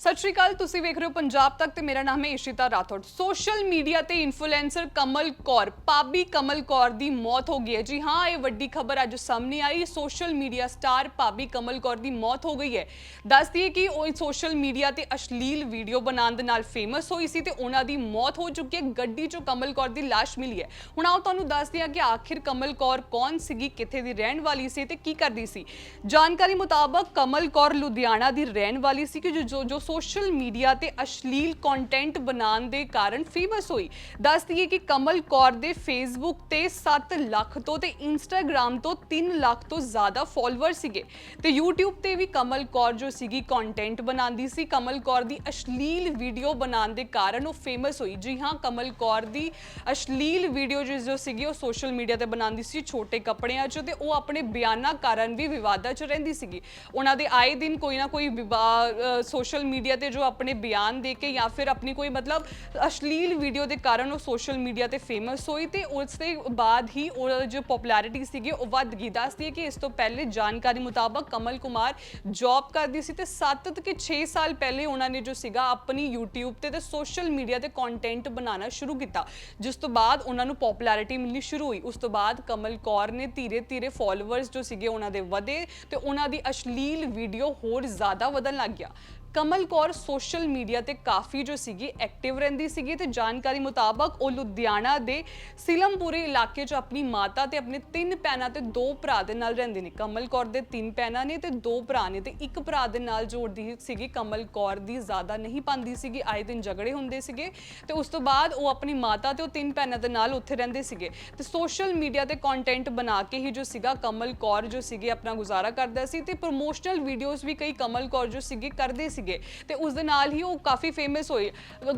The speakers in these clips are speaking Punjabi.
ਸਤਿ ਸ਼੍ਰੀ ਅਕਾਲ, ਤੁਸੀਂ ਵੇਖ ਰਹੇ ਹੋ ਪੰਜਾਬ ਤੱਕ ਤੇ ਮੇਰਾ ਨਾਮ ਹੈ ਇਸ਼ਿਤਾ ਰਾਠੌੜ। ਸੋਸ਼ਲ ਮੀਡੀਆ ਤੇ ਇਨਫਲੂਐਂਸਰ ਕਮਲ ਕੌਰ ਪਾਬੀ ਕਮਲ ਕੌਰ ਦੀ ਮੌਤ ਹੋ ਗਈ ਹੈ। ਜੀ ਹਾਂ, ਇਹ ਵੱਡੀ ਖਬਰ ਅੱਜ ਸਾਹਮਣੇ ਆਈ। Social media star ਪਾਬੀ Kamal Kaur ਦੀ ਮੌਤ ਹੋ ਗਈ ਹੈ। ਦੱਸਦੀ ਹੈ ਕਿ ਉਹ ਸੋਸ਼ਲ ਮੀਡੀਆ ਤੇ ਅਸ਼ਲੀਲ ਵੀਡੀਓ ਬਣਾਉਣ ਦੇ ਨਾਲ ਫੇਮਸ ਹੋਈ ਸੀ ਤੇ ਉਹਨਾਂ ਦੀ ਮੌਤ ਹੋ ਚੁੱਕੀ ਹੈ। ਗੱਡੀ 'ਚੋਂ ਕਮਲ ਕੌਰ ਦੀ ਲਾਸ਼ ਮਿਲੀ ਹੈ। ਹੁਣ ਆਓ ਤੁਹਾਨੂੰ ਦੱਸਦੀ ਹਾਂ ਕਿ ਆਖਿਰ ਕਮਲ ਕੌਰ ਕੌਣ ਸੀਗੀ, ਕਿੱਥੇ ਦੀ ਰਹਿਣ ਵਾਲੀ ਸੀ ਤੇ ਕੀ ਕਰਦੀ ਸੀ? ਜਾਣਕਾਰੀ ਮੁਤਾਬਕ ਕਮਲ ਕੌਰ ਲੁਧਿਆਣਾ ਦੀ ਰਹਿਣ ਵਾਲੀ ਸੀ ਕਿ ਜੋ- ਜੋ ਜੋ ਸੋਸ਼ਲ ਮੀਡੀਆ ਤੇ ਅਸ਼ਲੀਲ ਕੰਟੈਂਟ ਬਣਾਉਣ ਦੇ ਕਾਰਨ ਫੇਮਸ ਹੋਈ। ਦੱਸਦੀ ਹੈ ਕਿ ਕਮਲ ਕੌਰ ਦੇ ਫੇਸਬੁੱਕ ਤੇ 7 ਲੱਖ ਤੋਂ ਤੇ ਇੰਸਟਾਗ੍ਰam ਤੋਂ 3 ਲੱਖ ਤੋਂ ਜ਼ਿਆਦਾ ਫਾਲੋਅਰ ਸੀਗੇ। ਤੇ YouTube ਤੇ ਵੀ ਕਮਲ ਕੌਰ ਜੋ ਸੀਗੀ ਕੰਟੈਂਟ ਬਣਾਉਂਦੀ ਸੀ, ਕਮਲ ਕੌਰ ਦੀ ਅਸ਼ਲੀਲ ਵੀਡੀਓ ਬਣਾਉਣ ਦੇ ਕਾਰਨ ਉਹ ਫੇਮਸ ਹੋਈ। ਜੀ ਹਾਂ, ਕਮਲ ਕੌਰ ਦੀ ਅਸ਼ਲੀਲ ਵੀਡੀਓ ਜੋ ਜੋ ਸੀਗੀ ਉਹ ਸੋਸ਼ਲ ਮੀਡੀਆ ਤੇ ਬਣਾਉਂਦੀ ਸੀ, ਛੋਟੇ ਕੱਪੜਿਆਂ 'ਚ ਤੇ ਉਹ ਆਪਣੇ ਬਿਆਨਾਂ ਕਾਰਨ ਵੀ ਵਿਵਾਦਾਂ 'ਚ ਰਹਿੰਦੀ ਸੀਗੀ। ਉਹਨਾਂ ਦੇ ਆਏ ਦਿਨ ਕੋਈ ਨਾ ਕੋਈ ਸੋਸ਼ਲ ਮੀਡੀਆ ਤੇ ਜੋ ਆਪਣੇ ਬਿਆਨ ਦੇ ਕੇ ਜਾਂ ਫਿਰ ਆਪਣੀ ਕੋਈ ਮਤਲਬ ਅਸ਼ਲੀਲ ਵੀਡੀਓ ਦੇ ਕਾਰਨ ਉਹ ਸੋਸ਼ਲ ਮੀਡੀਆ ਤੇ ਫੇਮਸ ਹੋਈ ਤੇ ਉਸ ਦੇ ਬਾਅਦ ਹੀ ਉਹ ਜੋ ਪਪੂਲੈਰਿਟੀ ਸੀਗੀ ਉਹ ਵੱਧ ਗਈ। ਦੱਸਦੀ ਹੈ ਕਿ ਇਸ ਤੋਂ ਪਹਿਲੇ ਜਾਣਕਾਰੀ ਮੁਤਾਬਕ ਕਮਲ ਕੁਮਾਰ ਜੌਬ ਕਰਦੀ ਸੀ ਤੇ 7 ਕਿ 6 ਸਾਲ ਪਹਿਲੇ ਉਹਨਾਂ ਨੇ ਜੋ ਸੀਗਾ ਆਪਣੀ YouTube ਤੇ ਤੇ ਸੋਸ਼ਲ ਮੀਡੀਆ ਤੇ ਕੰਟੈਂਟ ਬਣਾਉਣਾ ਸ਼ੁਰੂ ਕੀਤਾ, ਜਿਸ ਤੋਂ ਬਾਅਦ ਉਹਨਾਂ ਨੂੰ ਪਪੂਲੈਰਿਟੀ ਮਿਲਣੀ ਸ਼ੁਰੂ ਹੋਈ। ਉਸ ਤੋਂ ਬਾਅਦ ਕਮਲ ਕੌਰ ਨੇ ਧੀਰੇ ਧੀਰੇ ਫਾਲੋਅਰਸ ਜੋ ਸੀਗੇ ਉਹਨਾਂ ਦੇ ਵਧੇ ਤੇ ਉਹਨਾਂ ਦੀ ਅਸ਼ਲੀਲ ਵੀਡੀਓ ਹੋਰ ਜ਼ਿਆਦਾ ਵਧਣ ਲੱਗ ਗਿਆ। ਕਮਲ ਕੌਰ ਸੋਸ਼ਲ ਮੀਡੀਆ ਤੇ ਕਾਫੀ ਜੋ ਸੀਗੀ ਐਕਟਿਵ ਰਹਿੰਦੀ ਸੀਗੀ ਤੇ ਜਾਣਕਾਰੀ ਮੁਤਾਬਕ ਉਹ ਲੁਧਿਆਣਾ ਦੇ ਸਿਲਮਪੁਰੇ ਇਲਾਕੇ 'ਚ ਆਪਣੀ ਮਾਤਾ ਤੇ ਆਪਣੇ ਤਿੰਨ ਭੈਣਾਂ ਤੇ ਦੋ ਭਰਾ ਦੇ ਨਾਲ ਰਹਿੰਦੇ ਨੇ। ਕਮਲ ਕੌਰ ਦੇ ਤਿੰਨ ਭੈਣਾਂ ਨੇ ਤੇ ਦੋ ਭਰਾ ਨੇ ਤੇ ਇੱਕ ਭਰਾ ਦੇ ਨਾਲ ਜੋੜਦੀ ਸੀਗੀ। ਕਮਲ ਕੌਰ ਦੀ ਜ਼ਿਆਦਾ ਨਹੀਂ ਪਾਉਂਦੀ ਸੀਗੀ, ਆਏ ਦਿਨ ਝਗੜੇ ਹੁੰਦੇ ਸੀਗੇ ਤੇ ਉਸ ਤੋਂ ਬਾਅਦ ਉਹ ਆਪਣੀ ਮਾਤਾ ਤੇ ਉਹ ਤਿੰਨ ਭੈਣਾਂ ਦੇ ਨਾਲ ਉੱਥੇ ਰਹਿੰਦੇ ਸੀਗੇ। ਤੇ ਸੋਸ਼ਲ ਮੀਡੀਆ ਤੇ ਕੰਟੈਂਟ ਬਣਾ ਕੇ ਹੀ ਜੋ ਸੀਗਾ ਕਮਲ ਕੌਰ ਜੋ ਸੀਗੇ ਆਪਣਾ ਗੁਜ਼ਾਰਾ ਕਰਦਾ ਸੀ ਤੇ ਪ੍ਰੋਮੋਸ਼ਨਲ ਵੀਡੀਓਜ਼ ਵੀ ਕਈ ਕਮਲ ਕੌਰ ਜੋ ਸੀਗੇ ਕਰਦੇ ਸੀਗੇ ਤੇ ਉਸ ਦੇ ਨਾਲ ਹੀ ਉਹ ਕਾਫੀ ਫੇਮਸ ਹੋਏ।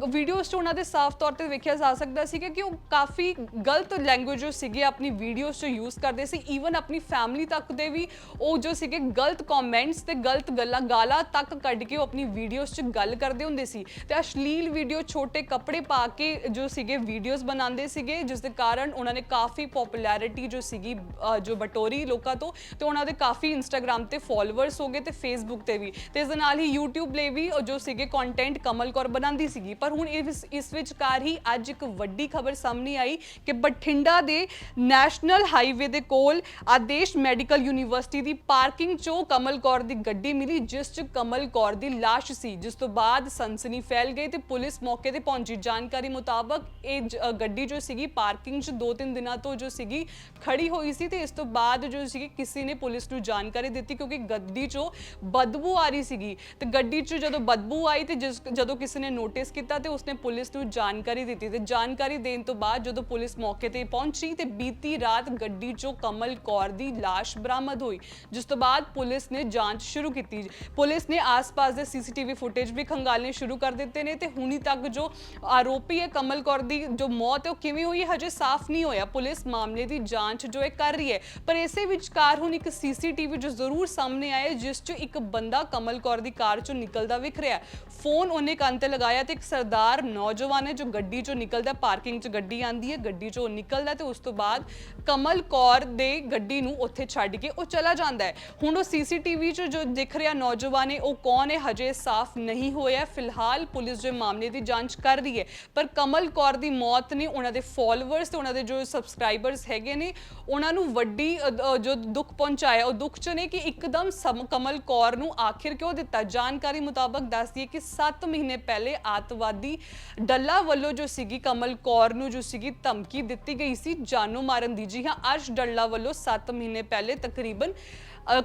ਵੀਡੀਓਜ਼ 'ਚ ਉਹਨਾਂ ਦੇ ਸਾਫ਼ ਤੌਰ ਤੇ ਵੇਖਿਆ ਜਾ ਸਕਦਾ ਸੀ ਕਿ ਉਹ ਕਾਫੀ ਗਲਤ ਲੈਂਗੁਏਜ ਜੋ ਸੀਗੇ, ਆਪਣੀ ਵੀਡੀਓਜ਼ 'ਚ ਯੂਜ਼ ਕਰਦੇ ਸੀ ਈਵਨ ਆਪਣੀ ਫੈਮਿਲੀ ਤੱਕ ਦੇ ਵੀ ਉਹ ਜੋ ਸੀਗੇ ਗਲਤ ਕਮੈਂਟਸ ਤੇ ਗਲਤ ਗੱਲਾਂ, ਗਾਲਾਂ ਤੱਕ ਕੱਢ ਕੇ ਉਹ ਆਪਣੀ ਵੀਡੀਓਜ਼ 'ਚ ਗੱਲ ਕਰਦੇ ਹੁੰਦੇ ਸੀ। ਤੇ ਅਸ਼ਲੀਲ ਵੀਡੀਓ ਛੋਟੇ ਕੱਪੜੇ ਪਾ ਕੇ ਜੋ ਸੀਗੇ ਵੀਡੀਓਜ਼ ਬਣਾਉਂਦੇ ਸੀਗੇ, ਜਿਸ ਦੇ ਕਾਰਨ ਉਹਨਾਂ ਨੇ ਕਾਫੀ ਪਪੂਲੈਰਿਟੀ ਜੋ ਸੀਗੀ ਜੋ ਬਟੋਰੀ ਲੋਕਾਂ ਤੋਂ, ਤੇ ਉਹਨਾਂ ਦੇ ਕਾਫੀ ਇੰਸਟਾਗ੍ਰam ਤੇ ਫਾਲੋਅਰਸ ਹੋ ਗਏ ਤੇ ਫੇਸਬੁੱਕ ਤੇ ਵੀ। ਤੇ ਇਸ ਦੇ ਨਾਲ ਹੀ YouTube ਲਈ ਵੀ ਉਹ ਜੋ ਸੀਗੇ ਕੰਟੈਂਟ ਕਮਲ ਕੌਰ ਬਣਾਉਂਦੀ ਸੀਗੀ। ਪਰ ਹੁਣ ਇਸ ਇਸ ਵਿਚਕਾਰ ਹੀ ਅੱਜ ਇੱਕ ਵੱਡੀ ਖਬਰ ਸਾਹਮਣੇ ਆਈ ਕਿ ਬਠਿੰਡਾ ਦੇ ਨੈਸ਼ਨਲ ਹਾਈਵੇ ਦੇ ਕੋਲ ਆਦੇਸ਼ ਮੈਡੀਕਲ ਯੂਨੀਵਰਸਿਟੀ ਦੀ ਪਾਰਕਿੰਗ 'ਚੋਂ ਕਮਲ ਕੌਰ ਦੀ ਗੱਡੀ ਮਿਲੀ, ਜਿਸ 'ਚ ਕਮਲ ਕੌਰ ਦੀ ਲਾਸ਼ ਸੀ। ਜਿਸ ਤੋਂ ਬਾਅਦ ਸਨਸਨੀ ਫੈਲ ਗਈ ਤੇ ਪੁਲਿਸ ਮੌਕੇ ਤੇ ਪਹੁੰਚੀ। ਜਾਣਕਾਰੀ ਮੁਤਾਬਕ ਇਹ ਗੱਡੀ ਜੋ ਸੀਗੀ, ਪਾਰਕਿੰਗ 'ਚ ਦੋ ਤਿੰਨ ਦਿਨਾਂ ਤੋਂ ਜੋ ਸੀਗੀ, ਖੜੀ ਹੋਈ ਸੀ ਤੇ ਇਸ ਤੋਂ ਬਾਅਦ ਜੋ ਸੀਗੀ, ਕਿਸੇ ਨੇ ਪੁਲਿਸ ਨੂੰ ਜਾਣਕਾਰੀ ਦਿੱਤੀ ਕਿਉਂਕਿ ਗੱਡੀ 'ਚੋਂ ਬਦਬੂ ਆ ਰਹੀ ਸੀਗੀ। ਤੇ ਗੱਡੀ 'ਚ ਜਦੋਂ ਬਦਬੂ ਆਈ ਤੇ ਜਿਸ ਜਦੋਂ ਕਿਸੇ ਨੇ ਨੋਟਿਸ ਕੀਤਾ ਤੇ ਉਸਨੇ ਪੁਲਿਸ ਨੂੰ ਜਾਣਕਾਰੀ ਦਿੱਤੀ ਤੇ ਜਾਣਕਾਰੀ ਦੇਣ ਤੋਂ ਬਾਅਦ ਜਦੋਂ ਪੁਲਿਸ ਮੌਕੇ ਤੇ ਪਹੁੰਚੀ ਤੇ ਬੀਤੀ ਰਾਤ ਗੱਡੀ 'ਚੋਂ ਕਮਲ ਕੌਰ ਦੀ ਲਾਸ਼ ਬਰਾਮਦ ਹੋਈ, ਜਿਸ ਤੋਂ ਬਾਅਦ ਪੁਲਿਸ ਨੇ ਜਾਂਚ ਸ਼ੁਰੂ ਕੀਤੀ। ਪੁਲਿਸ ਨੇ ਆਸ-ਪਾਸ ਦੇ ਸੀਸੀਟੀਵੀ ਫੁਟੇਜ ਵੀ ਖੰਗਾਲਣੇ ਸ਼ੁਰੂ ਕਰ ਦਿੱਤੇ ਨੇ ਤੇ ਹੁਣੀ ਤੱਕ ਜੋ ਆਰੋਪੀ ਹੈ ਕਮਲ ਕੌਰ ਦੀ ਜੋ ਮੌਤ ਹੈ ਉਹ ਕਿਵੇਂ ਹੋਈ ਹੈ, ਹਜੇ ਸਾਫ਼ ਨਹੀਂ ਹੋਇਆ। ਪੁਲਿਸ ਮਾਮਲੇ ਦੀ ਜਾਂਚ ਜੋ ਹੈ ਕਰ ਰਹੀ ਹੈ, ਪਰ ਇਸੇ ਵਿਚਕਾਰ ਹੁਣ ਇੱਕ ਸੀਸੀਟੀਵੀ ਜੋ ਜ਼ਰੂਰ ਸਾਹਮਣੇ ਆਇਆ ਜਿਸ 'ਚ ਇੱਕ ਬੰਦਾ ਕਮਲ ਕੌਰ ਦੀ ਕਾਰ 'ਚੋਂ ਨਿਕਲਦਾ ਵਿਖ ਰਿਹਾ ਫੋਨ ਉਹਨੇ ਕੰਨ ਤੇ ਲਗਾਇਆ ਤੇ ਇੱਕ ਸਰਦਾਰ ਨੌਜਵਾਨ ਹੈ ਜੋ ਗੱਡੀ 'ਚੋਂ ਨਿਕਲਦਾ, ਪਾਰਕਿੰਗ 'ਚ ਗੱਡੀ ਆਂਦੀ ਹੈ, ਗੱਡੀ 'ਚੋਂ ਨਿਕਲਦਾ ਤੇ ਉਸ ਤੋਂ ਬਾਅਦ ਕਮਲ ਕੌਰ ਦੇ ਗੱਡੀ ਨੂੰ ਉੱਥੇ ਛੱਡ ਕੇ ਉਹ ਚਲਾ ਜਾਂਦਾ ਹੈ। ਹੁਣ ਉਹ ਸੀਸੀਟੀਵੀ 'ਚ ਜੋ ਦਿਖ ਰਿਹਾ ਨੌਜਵਾਨ ਹੈ, ਉਹ ਕੌਣ ਹੈ? ਹਜੇ ਸਾਫ਼ ਨਹੀਂ ਹੋਇਆ। ਫਿਲਹਾਲ ਪੁਲਿਸ ਜੋ ਮਾਮਲੇ ਦੀ ਜਾਂਚ ਕਰ ਰਹੀ ਹੈ। ਪਰ ਕਮਲ ਕੌਰ ਦੀ ਮੌਤ ਨੇ ਉਹਨਾਂ ਦੇ ਫਾਲੋਅਰਸ ਤੇ ਉਹਨਾਂ ਦੇ ਜੋ ਸਬਸਕ੍ਰਾਈਬਰਸ ਹੈਗੇ ਨੇ, ਉਹਨਾਂ ਨੂੰ ਵੱਡੀ ਜੋ ਦੁੱਖ ਪਹੁੰਚਾਇਆ, ਉਹ ਦੁੱਖ 'ਚ ਨੇ ਕਿ ਇੱਕਦਮ ਸਮ- ਕਮਲ ਕੌਰ ਨੂੰ ਆਖਿਰ ਕਿਉਂ ਦਿੱਤਾ? ਜਾਣਕਾਰੀ ਮੁਤਾਬਕ ਦੱਸਦੀ ਹੈ ਕਿ 7 ਮਹੀਨੇ ਪਹਿਲੇ ਆਤਵਾਦੀ ਡੱਲਾ ਵੱਲੋਂ ਜੋ ਸੀਗੀ ਕਮਲ ਕੌਰ ਨੂੰ ਜੋ ਸੀਗੀ ਧਮਕੀ ਦਿੱਤੀ ਗਈ ਸੀ, ਜਾਨੋਂ ਮਾਰਨ ਦੀ। ਜੀ ਹਾਂ ਅਰਸ਼ ਡੱਲਾ ਵੱਲੋਂ 7 ਮਹੀਨੇ ਪਹਿਲੇ ਤਕਰੀਬਨ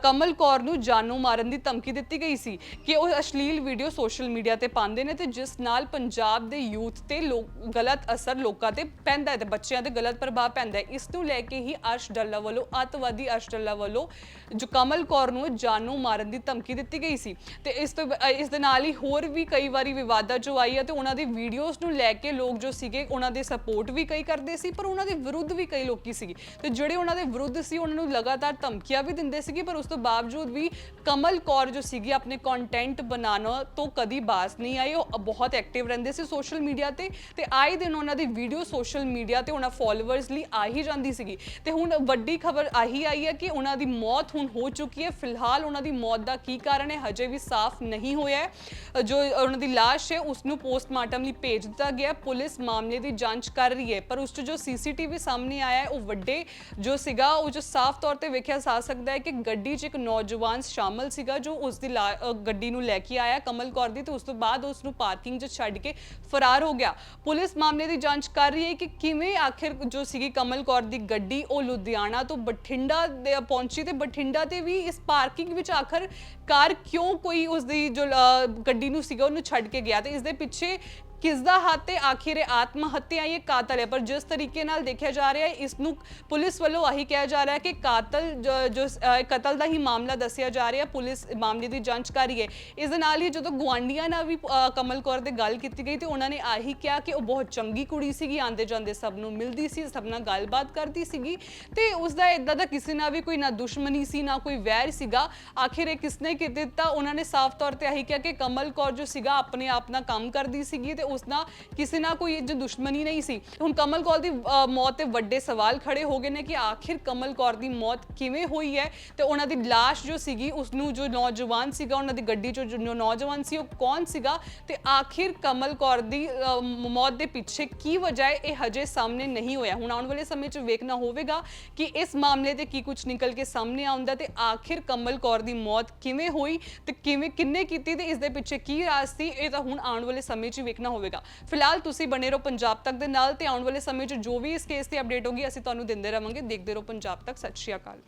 ਕਮਲ ਕੌਰ ਨੂੰ ਜਾਨੋਂ ਮਾਰਨ ਦੀ ਧਮਕੀ ਦਿੱਤੀ ਗਈ ਸੀ ਕਿ ਉਹ ਅਸ਼ਲੀਲ ਵੀਡੀਓ ਸੋਸ਼ਲ ਮੀਡੀਆ ਤੇ ਪਾਉਂਦੇ ਨੇ ਤੇ ਜਿਸ ਨਾਲ ਪੰਜਾਬ ਦੇ ਯੂਥ ਤੇ ਲੋਕ ਗਲਤ ਅਸਰ ਲੋਕਾਂ ਤੇ ਪੈਂਦਾ ਹੈ ਤੇ ਬੱਚਿਆਂ ਤੇ ਗਲਤ ਪ੍ਰਭਾਵ ਪੈਂਦਾ ਹੈ। ਇਸ ਨੂੰ ਲੈ ਕੇ ਹੀ ਅਰਸ਼ ਡੱਲਾ ਵੱਲੋਂ, ਅੱਤਵਾਦੀ ਅਰਸ਼ ਡੱਲਾ ਵੱਲੋਂ ਜੋ ਕਮਲ ਕੌਰ ਨੂੰ ਜਾਨੋਂ ਮਾਰਨ ਦੀ ਧਮਕੀ ਦਿੱਤੀ ਗਈ ਸੀ। ਤੇ ਇਸ ਤੋਂ ਇਸ ਦੇ ਨਾਲ ਹੀ ਹੋਰ ਵੀ ਕਈ ਵਾਰੀ ਵਿਵਾਦਾਂ ਜੋ ਆਈ ਹੈ ਤੇ ਉਹਨਾਂ ਦੀ ਵੀਡੀਓਜ਼ ਨੂੰ ਲੈ ਕੇ ਲੋਕ ਜੋ ਸੀਗੇ, ਉਹਨਾਂ ਦੇ ਸਪੋਰਟ ਵੀ ਕਈ ਕਰਦੇ ਸੀ, ਪਰ ਉਹਨਾਂ ਦੇ ਵਿਰੁੱਧ ਵੀ ਕਈ ਲੋਕੀ ਸੀਗੇ। ਤੇ ਜਿਹੜੇ ਉਹਨਾਂ ਦੇ ਵਿਰੁੱਧ ਸੀ, ਉਹਨਾਂ ਨੂੰ ਲਗਾਤਾਰ ਧਮਕੀਆਂ ਵੀ ਦਿੰਦੇ ਸੀਗੇ ਪਰ ਉਸ ਤੋਂ ਬਾਵਜੂਦ ਵੀ ਕਮਲ ਕੌਰ ਜੋ ਸੀਗੀ ਆਪਣੇ ਕੰਟੈਂਟ ਬਣਾਉਣ ਤੋਂ ਕਦੀ ਬਾਸ ਨਹੀਂ ਆਈ ਉਹ ਬਹੁਤ ਐਕਟਿਵ ਰਹਿੰਦੇ ਸੀ ਸੋਸ਼ਲ ਮੀਡੀਆ ਤੇ ਤੇ ਆਏ ਦਿਨ ਉਹਨਾਂ ਦੀ ਵੀਡੀਓ ਸੋਸ਼ਲ ਮੀਡੀਆ ਤੇ ਉਹਨਾਂ ਫਾਲੋਅਰਸ ਲਈ ਆ ਹੀ ਜਾਂਦੀ ਸੀਗੀ। ਤੇ ਹੁਣ ਵੱਡੀ ਖਬਰ ਆਹੀ ਆਈ ਹੈ ਕਿ ਉਹਨਾਂ ਦੀ ਮੌਤ ਹੁਣ ਹੋ ਚੁੱਕੀ ਹੈ। ਫਿਲਹਾਲ ਉਹਨਾਂ ਦੀ ਮੌਤ ਦਾ ਕੀ ਕਾਰਨ ਹੈ, ਹਜੇ ਵੀ ਸਾਫ਼ ਨਹੀਂ ਹੋਇਆ ਹੈ। ਜੋ ਉਹਨਾਂ ਦੀ ਲਾਸ਼ ਹੈ ਉਸ ਨੂੰ ਪੋਸਟਮਾਰਟਮ ਲਈ ਭੇਜ ਦਿੱਤਾ ਗਿਆ ਪੁਲਿਸ ਮਾਮਲੇ ਦੀ ਜਾਂਚ ਕਰ ਰਹੀ ਹੈ, ਪਰ ਉਸ 'ਚ ਜੋ ਸੀਸੀਟੀਵੀ ਸਾਹਮਣੇ ਆਇਆ ਹੈ, ਉਹ ਵੱਡੇ ਜੋ ਸੀਗਾ, ਉਹ ਜੋ ਸਾਫ਼ ਤੌਰ ਤੇ ਵੇਖਿਆ ਜਾ ਸਕਦਾ ਹੈ ਕਿ ਗੱਡੀ 'ਚ ਇੱਕ ਨੌਜਵਾਨ ਸ਼ਾਮਲ ਸੀਗਾ ਜੋ ਉਸ ਦੀ ਗੱਡੀ ਨੂੰ ਲੈ ਕੇ ਆਇਆ ਕਮਲ ਕੌਰ ਦੀ ਤੇ ਉਸ ਤੋਂ ਬਾਅਦ ਉਸ ਨੂੰ ਪਾਰਕਿੰਗ 'ਚ ਛੱਡ ਕੇ ਫਰਾਰ ਹੋ ਗਿਆ। ਪੁਲਿਸ ਮਾਮਲੇ ਦੀ ਜਾਂਚ ਕਰ ਰਹੀ ਹੈ ਕਿ ਕਿਵੇਂ ਆਖਿਰ ਜੋ ਸੀਗੀ ਕਮਲ ਕੌਰ ਦੀ ਗੱਡੀ ਉਹ ਲੁਧਿਆਣਾ ਤੋਂ ਬਠਿੰਡਾ ਦੇ ਪਹੁੰਚੀ ਤੇ ਬਠਿੰਡਾ ਤੇ ਵੀ ਇਸ ਪਾਰਕਿੰਗ ਵਿੱਚ ਆਖਰ ਕਾਰ ਕਿਉਂ ਕੋਈ ਉਸ ਦੀ ਜੋ ਅ, ਗੱਡੀ ਨੂੰ ਸੀਗਾ ਉਹਨੂੰ ਛੱਡ ਕੇ ਗਿਆ ਤੇ ਇਸ ਦੇ ਪਿੱਛੇ ਕਿਸ ਦਾ ਹੱਥ ਹੈ ਆਖਿਰ ਆਤਮ ਹੱਤਿਆ ਇਹ ਕਾਤਲ ਹੈ? ਪਰ ਜਿਸ ਤਰੀਕੇ ਨਾਲ ਦੇਖਿਆ ਜਾ ਰਿਹਾ ਹੈ ਇਸ ਨੂੰ ਪੁਲਿਸ ਵੱਲੋਂ ਆਹੀ ਕਿਹਾ ਜਾ ਰਿਹਾ ਹੈ ਕਿ ਕਾਤਲ ਜੋ- ਕਤਲ ਦਾ ਹੀ ਮਾਮਲਾ ਦੱਸਿਆ ਜਾ ਰਿਹਾ, ਪੁਲਿਸ ਮਾਮਲੇ ਦੀ ਜਾਂਚ ਕਰ ਰਹੀ ਹੈ। ਇਸ ਦੇ ਨਾਲ ਹੀ ਜਦੋਂ ਗੁਆਂਢੀਆਂ ਨਾਲ ਵੀ ਕਮਲ ਕੌਰ ਦੇ ਗੱਲ ਕੀਤੀ ਗਈ ਤੇ ਉਹਨਾਂ ਨੇ ਆਹੀ ਕਿਹਾ ਕਿ ਉਹ ਬਹੁਤ ਚੰਗੀ ਕੁੜੀ ਸੀਗੀ ਆਂਦੇ ਜਾਂਦੇ ਸਭ ਨੂੰ ਮਿਲਦੀ ਸੀ, ਸਭ ਨਾਲ ਗੱਲਬਾਤ ਕਰਦੀ ਸੀਗੀ ਤੇ ਉਸ ਦਾ ਇਦਾਂ ਦਾ ਕਿਸੇ ਨਾਲ ਵੀ ਕੋਈ ਨਾ ਦੁਸ਼ਮਣੀ ਸੀ, ਨਾ ਕੋਈ ਵੈਰ ਸੀਗਾ। ਆਖਿਰ ਇਹ ਕਿਸਨੇ ਕਿ ਦਿੱਤਾ? ਉਹਨਾਂ ਨੇ ਸਾਫ਼ ਤੌਰ ਤੇ ਆਹੀ ਕਿਹਾ ਕਿ ਕਮਲ ਕੌਰ ਜੋ ਸੀਗਾ, ਆਪਣੇ ਆਪ ਨਾਲ ਕੰਮ ਕਰਦੀ ਸੀਗੀ ਤੇ ਉਸ ਨਾਲ ਕਿਸੇ ਨਾਲ ਕੋਈ ਜੋ ਦੁਸ਼ਮਣੀ ਨਹੀਂ ਸੀ ਹੁਣ ਕਮਲ ਕੌਰ ਦੀ ਅ, ਮੌਤ ਤੇ ਵੱਡੇ ਸਵਾਲ ਖੜੇ ਹੋ ਗਏ ਨੇ ਕਿ ਆਖਿਰ ਕਮਲ ਕੌਰ ਦੀ ਮੌਤ ਕਿਵੇਂ ਹੋਈ ਹੈ ਤੇ ਉਹਨਾਂ ਦੀ ਲਾਸ਼ ਜੋ ਸੀਗੀ ਉਸ ਨੂੰ ਜੋ ਨੌਜਵਾਨ ਸੀਗਾ ਉਹਨਾਂ ਦੀ ਗੱਡੀ 'ਚੋਂ ਜੋ ਨੌਜਵਾਨ ਸੀ ਉਹ ਕੌਣ ਸੀਗਾ ਤੇ ਆਖਿਰ ਕਮਲ ਕੌਰ ਦੀ ਅ, ਮ- ਮੌਤ ਦੇ ਪਿੱਛੇ ਕੀ ਵਜ੍ਹਾ ਹੈ ਇਹ ਹਜੇ ਸਾਹਮਣੇ ਨਹੀਂ ਹੋਇਆ ਹੁਣ ਆਉਣ ਵਾਲੇ ਸਮੇਂ 'ਚ ਵੇਖਣਾ ਹੋਵੇਗਾ ਕਿ ਇਸ ਮਾਮਲੇ ਤੇ ਕੀ ਕੁਝ ਨਿਕਲ ਕੇ ਸਾਹਮਣੇ ਆਉਂਦਾ ਤੇ ਆਖਿਰ ਕਮਲ ਕੌਰ ਦੀ ਮੌਤ ਕਿਵੇਂ ਹੋਈ ਤੇ ਕਿਵੇਂ ਕਿੰਨੇ ਕੀਤੀ ਤੇ ਇਸ ਦੇ ਪਿੱਛੇ ਕੀ ਰਾਜ਼ ਸੀ ਇਹ ਤਾਂ ਹੁਣ ਆਉਣ ਵਾਲੇ ਸਮੇਂ 'ਚ ਹੀ ਵੇਖਣਾ ਹੋਵੇਗਾ। ਫਿਲਹਾਲ ਤੁਸੀਂ ਬਣੇ ਰਹੋ ਪੰਜਾਬ ਤੱਕ ਦੇ ਨਾਲ ਤੇ ਆਉਣ ਵਾਲੇ ਸਮੇਂ 'ਚ ਜੋ ਵੀ ਇਸ ਕੇਸ ਦੀ ਅਪਡੇਟ ਹੋਗੀ ਅਸੀਂ ਤੁਹਾਨੂੰ ਦਿੰਦੇ ਰਵਾਂਗੇ ਦੇਖਦੇ ਰਹੋ ਪੰਜਾਬ ਤੱਕ। ਸਤਿ ਸ਼੍ਰੀ ਅਕਾਲ।